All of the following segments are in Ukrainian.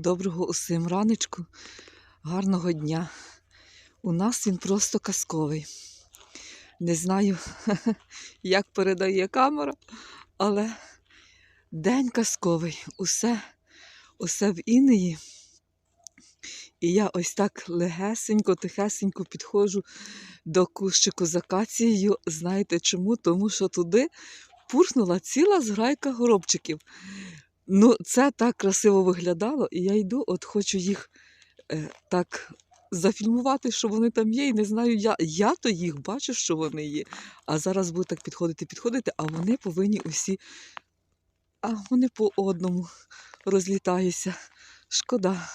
Доброго усім раночку, гарного дня. У нас він просто казковий. Не знаю, як передає камера, але день казковий. Усе, усе в інеї. І я ось так легесенько, тихесенько підходжу до кущику з акацією. Знаєте чому? Тому що туди пурхнула ціла зграйка горобчиків. Ну, це так красиво виглядало, і я йду, от хочу їх е, так зафільмувати, що вони там є, і не знаю, я, я то їх бачу, що вони є. А зараз буду так підходити, підходити, а вони повинні усі, а вони по одному розлітаються. Шкода.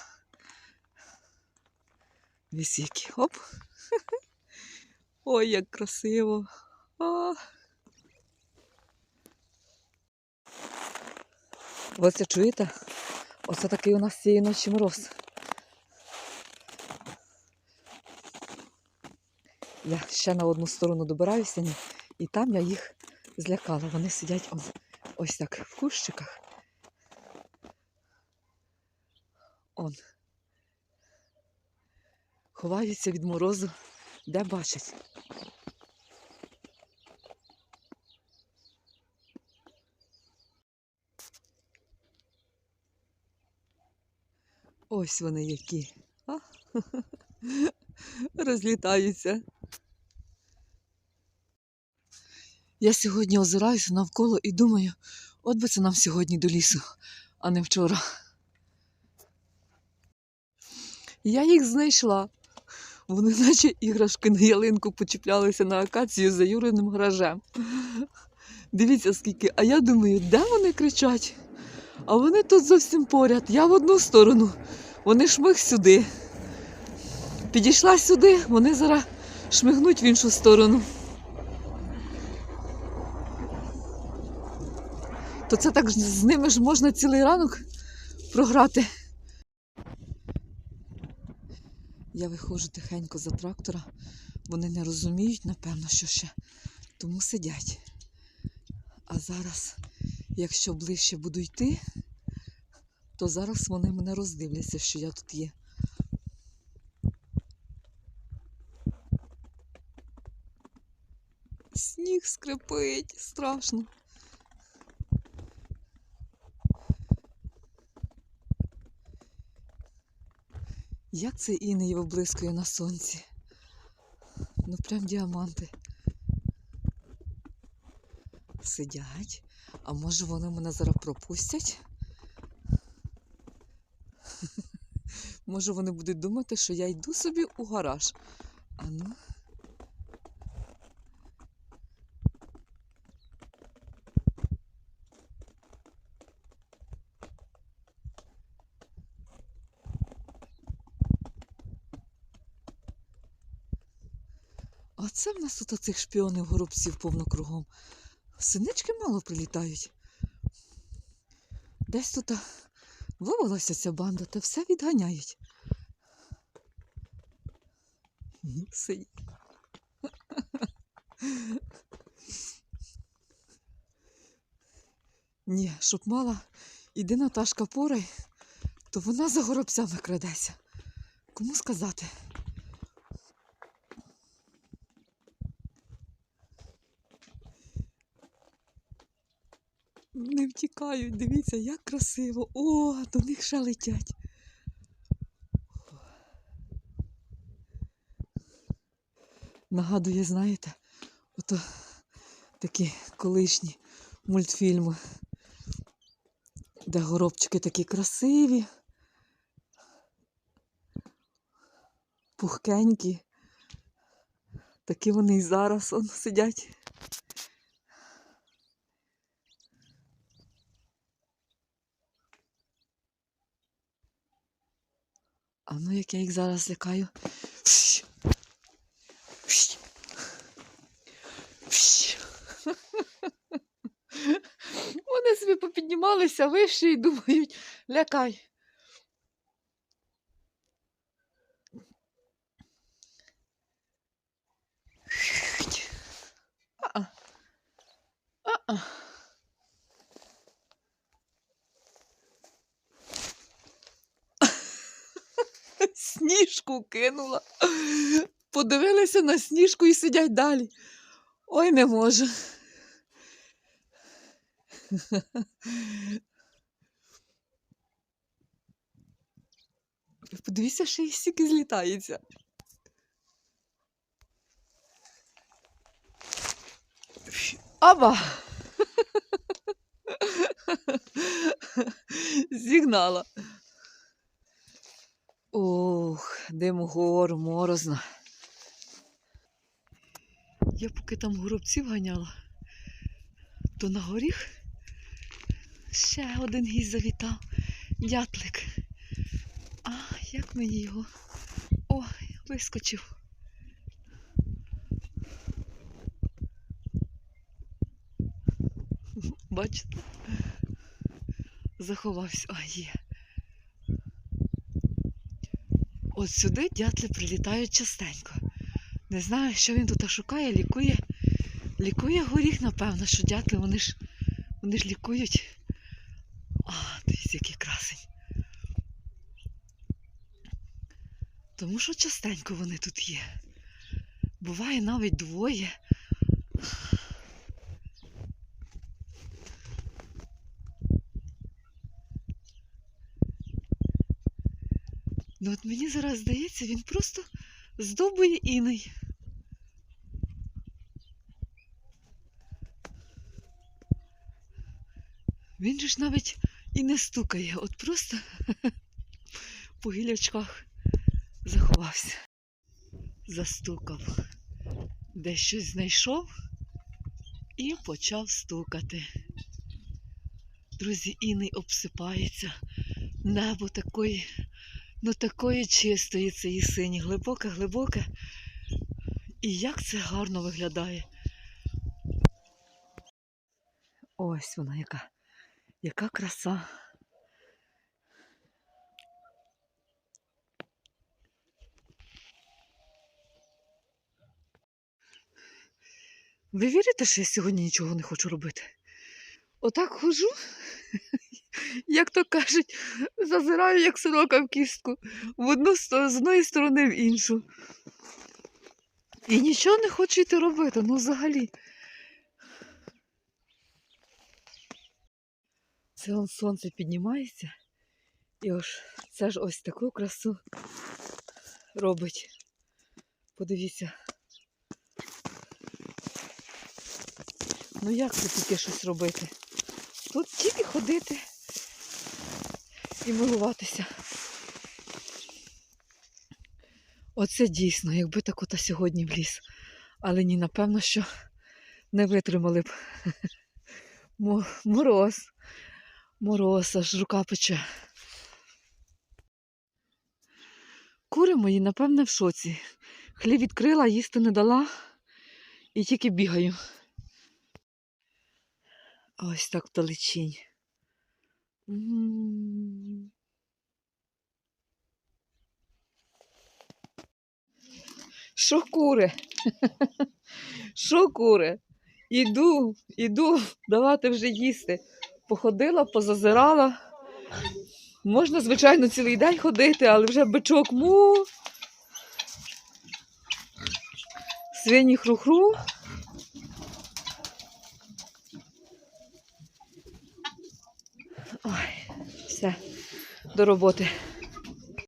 Вісіки. Оп. Ой, як красиво. А. Ви це чуєте? Оце такий у нас цієї ночі мороз. Я ще на одну сторону добираюся, і там я їх злякала. Вони сидять ось, ось так в кущиках. Он. Ховаються від морозу, де бачать. Ось вони які. А? Розлітаються. Я сьогодні озираюся навколо і думаю, от би це нам сьогодні до лісу, а не вчора. Я їх знайшла. Вони наче іграшки на ялинку почіплялися на акацію за Юриним гаражем. Дивіться скільки. А я думаю, де вони кричать? А вони тут зовсім поряд. Я в одну сторону, вони шмиг сюди. Підійшла сюди, вони зараз шмигнуть в іншу сторону. То це так з ними ж можна цілий ранок програти. Я виходжу тихенько за трактора. Вони не розуміють, напевно, що ще тому сидять. А зараз, якщо ближче буду йти, то зараз вони мене роздивляться, що я тут є. Сніг скрипить, страшно. Як це інеї виблискує на сонці? Ну прям діаманти. Сидять. А може вони мене зараз пропустять? Може вони будуть думати, що я йду собі у гараж. А ну. А в нас тут оцих шпіонів горобців повно кругом. Синички мало прилітають. Десь тут вивелася ця банда, та все відганяють. Ні, Ні, щоб мала, іди Наташка порай, то вона за горобцями крадеться. Кому сказати? Не втікають, дивіться, як красиво. О, до них ще летять. Нагадує, знаєте, ото такі колишні мультфільми, де горобчики такі красиві, пухкенькі. Такі вони і зараз он, сидять. А ну як я їх зараз лякаю. Вони собі попіднімалися вище і думають, лякай. А-а. А-а. Сніжку кинула. Подивилися на сніжку і сидять далі. Ой, не можу. Подивіться, що їх стільки злітається. Аба! Зігнала. Дим гор, морозно. Я поки там горобців ганяла, то на горіх ще один гість завітав. Дятлик. А, як мені його? Ой, вискочив. Бачите? Заховався. А, є. От сюди дятли прилітають частенько. Не знаю, що він тут шукає, лікує. Лікує горіх, напевно, що дятли, вони ж, вони ж лікують. А, дивіться, який красень. Тому що частенько вони тут є. Буває навіть двоє. Ну от мені зараз здається, він просто здобує іний. Він же ж навіть і не стукає, от просто по гілячках заховався, застукав, де щось знайшов і почав стукати. Друзі, іний обсипається, небо такої, ну такої чистої цієї сині, глибоке, глибоке. І як це гарно виглядає. Ось вона яка, яка краса. Ви вірите, що я сьогодні нічого не хочу робити? Отак ходжу, як то кажуть, зазираю, як сорока в кістку, в одну з одної сторони в іншу. І нічого не хочу йти робити, ну взагалі. Це он сонце піднімається. І ось це ж ось таку красу робить. Подивіться. Ну як це тільки щось робити? Тут тільки ходити і милуватися. Оце дійсно, якби так ота сьогодні в ліс. Але ні, напевно, що не витримали б. Мороз. Мороз, аж рука пече. Кури мої, напевне, в шоці. Хліб відкрила, їсти не дала і тільки бігаю. Ось так вдалечінь. Що кури? Що кури? Іду, іду давати вже їсти. Походила, позазирала. Можна, звичайно, цілий день ходити, але вже бичок му. Свині хру-хру. Ой, все, до роботи.